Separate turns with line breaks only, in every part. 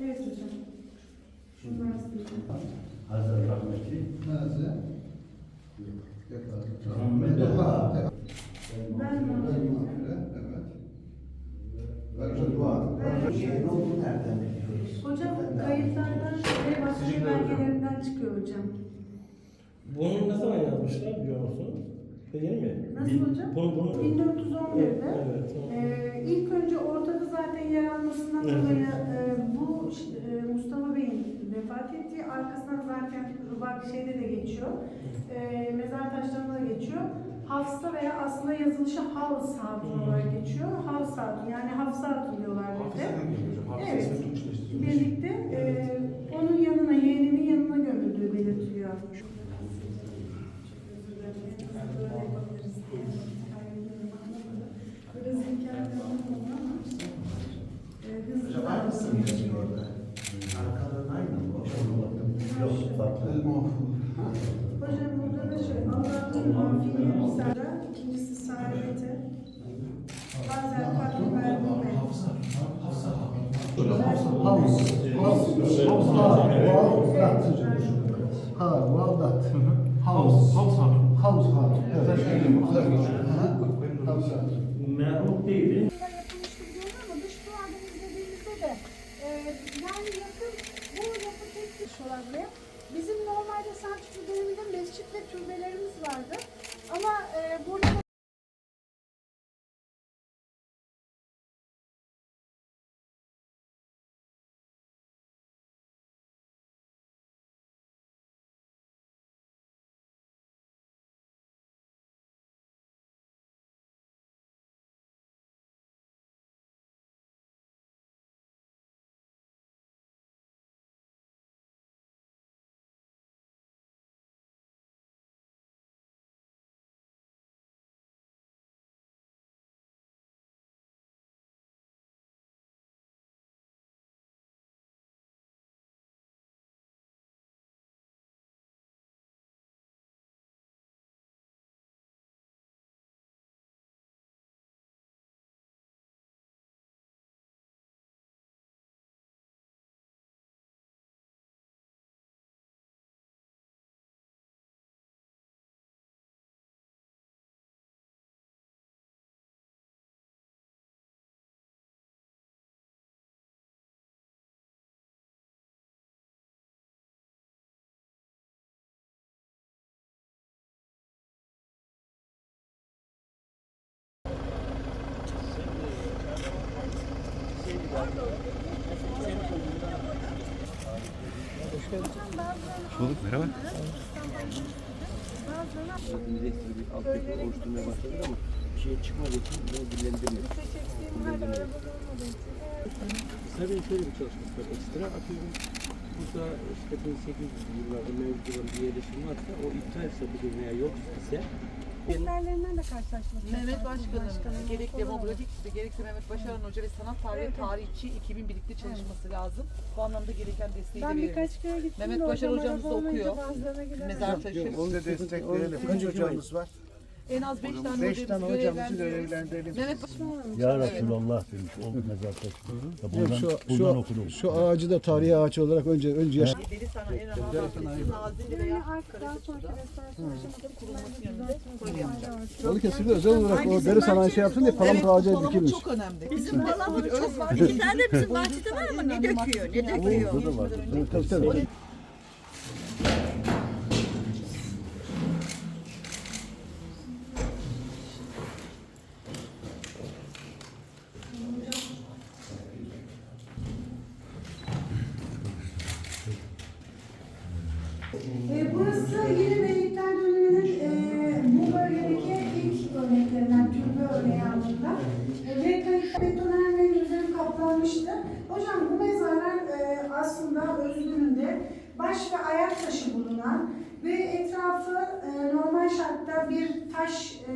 Evet hocam. Şunlar size.
Hazır rahmetli.
Nazı.
Muhammed Dua.
Ben? Hocam kayıtlardan ve başvuru belgelerinden çıkıyor hocam.
Bunu ne zaman yazmışlar biliyor musun? Değil mi?
Nasıl hocam?
Bunu, bunu...
1411'de.
Evet. tamam.
Ee, ilk önce ortada zaten yer almasından
Evet.
dolayı e, bu e, Mustafa Bey'in vefat ettiği arkasından zaten bak şeyde de geçiyor. E, mezar taşlarında da geçiyor. Hafsa veya aslında yazılışı Havs Hatun olarak geçiyor. Havs Hatun yani Hafsa Hatun diyorlar bir de. Evet. Birlikte
Hocam
burada da şöyle Allah'ın afiyet misara, ikincisi saadete. Bazen kalkıp verdiğime.
Havuz. Havuz. Ha, Valdat. Havuz. Havuz hatun. Havuz hatun. Evet. Havuz hatun.
Merhum değildi.
E, yani yakın bu yapı tek dış olan buraya. Bizim normalde Selçuklu döneminde mescit ve türbelerimiz vardı. Ama e, burada
Bulduk merhaba.
Elektrik bir altyapı oluşturmaya başladık ama bir şey çıkmadığı için bunu. Dillendirmiyoruz. Tabii şöyle bir çalışması var. Ekstra atıyorum. Burada işte 1800 yıllarda mevcut olan bir yerleşim varsa o iptalse bugün veya yok ise
filmlerinden de karşılaşmak
Mehmet
yaparsınız
Başkan'ın gerek demografik gibi gerekse Mehmet Başaran Hoca ve sanat tarihi
Evet.
tarihçi ekibin birlikte çalışması lazım. Bu anlamda gereken desteği de
Ben
veririz.
birkaç kere gittim
Mehmet
de
Başar
hocam
hocamız da
araba olmayınca
okuyor.
bazılarına gidemedim.
Mezar taşı.
Onu da destekleyelim. Kaç hocamız var?
En az 5 tane
Beş
hocamızı
tane hocamızı görevlendirelim.
Mehmet Başkan
Ya Resulallah demiş o mezar taşı. Ya Buradan,
Şu,
buradan
şu,
okudum.
şu ağacı da tarihi ağaç olarak önce önce yaş-
Deli Sanayi en Nazilli
Yani
veya
artık daha sonraki restorasyon aşamasında
kurulması yönünde proje yapacağız.
Balıkesir'de özel olarak o deri sanayi şey yapsın diye palamut ağacı
Palamut
dikilmiş.
çok önemli.
Bizim palamut çok var. Bir tane de bizim bahçede var ama ne döküyor, ne döküyor.
Tabii tabii.
E, burası yeni Beylikler döneminin e, bu bölgedeki ilk örneklerinden, türbe örneği anlamında. E, ve kayıt betonarmenin üzeri kaplanmıştı. Hocam bu mezarlar e, aslında özgüründe baş ve ayak taşı bulunan ve etrafı e, normal şartta bir taş, e,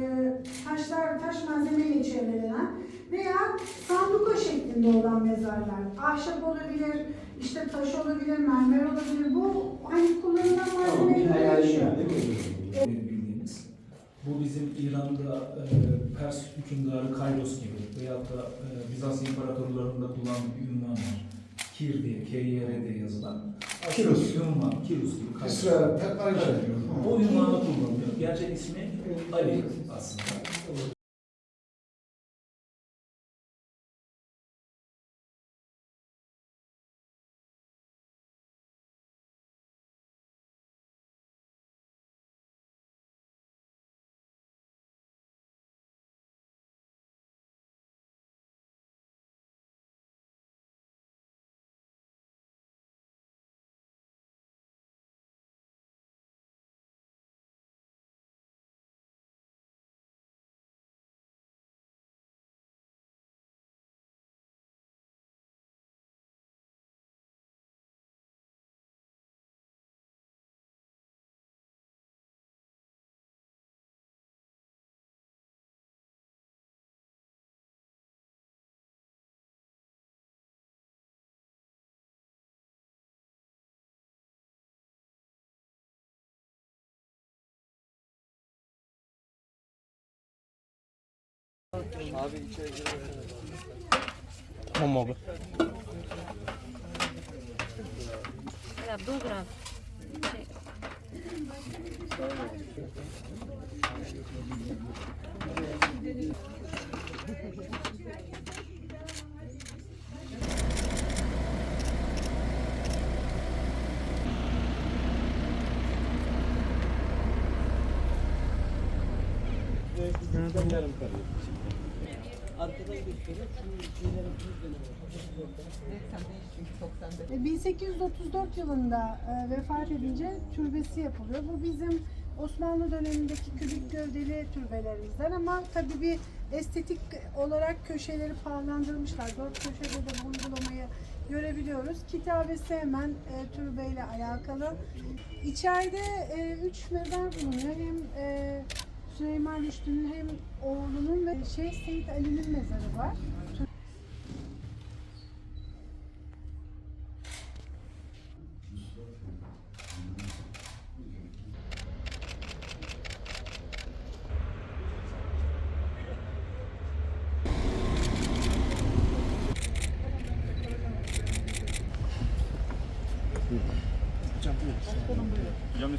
taşlar, taş malzemeyle çevrelenen veya sanduka şeklinde olan mezarlar. Ahşap olabilir, işte taş olabilir, mermer olabilir. Bu hani kullanılan malzemeyle değişiyor.
bizim İran'da e, Pers hükümdarı Kairos gibi veyahut da e, Bizans imparatorlarında kullandığı bir ünvan var. Kir diye, K-Y-R diye yazılan. Bir ünvan, Kiros gibi.
İsrail diyor.
O ünvanı kullanılıyor. Gerçek ismi Ali aslında.
Abi içeri girelim.
Tamam abi.
Ya dur abi.
Yarım kalıyor. Arkadan gösteriyor. Şu şeylerin
E, 1834 yılında e, vefat edince türbesi yapılıyor. Bu bizim Osmanlı dönemindeki kübik gövdeli türbelerimizden ama tabii bir estetik olarak köşeleri pahalandırmışlar. Dört köşede de bu uygulamayı görebiliyoruz. Kitabesi hemen e, türbeyle alakalı. İçeride e, üç mezar bulunuyor. Hem e, Süleyman Rüştü'nün hem oğlunun ve Şeyh Seyit Ali'nin mezarı var.
Hocam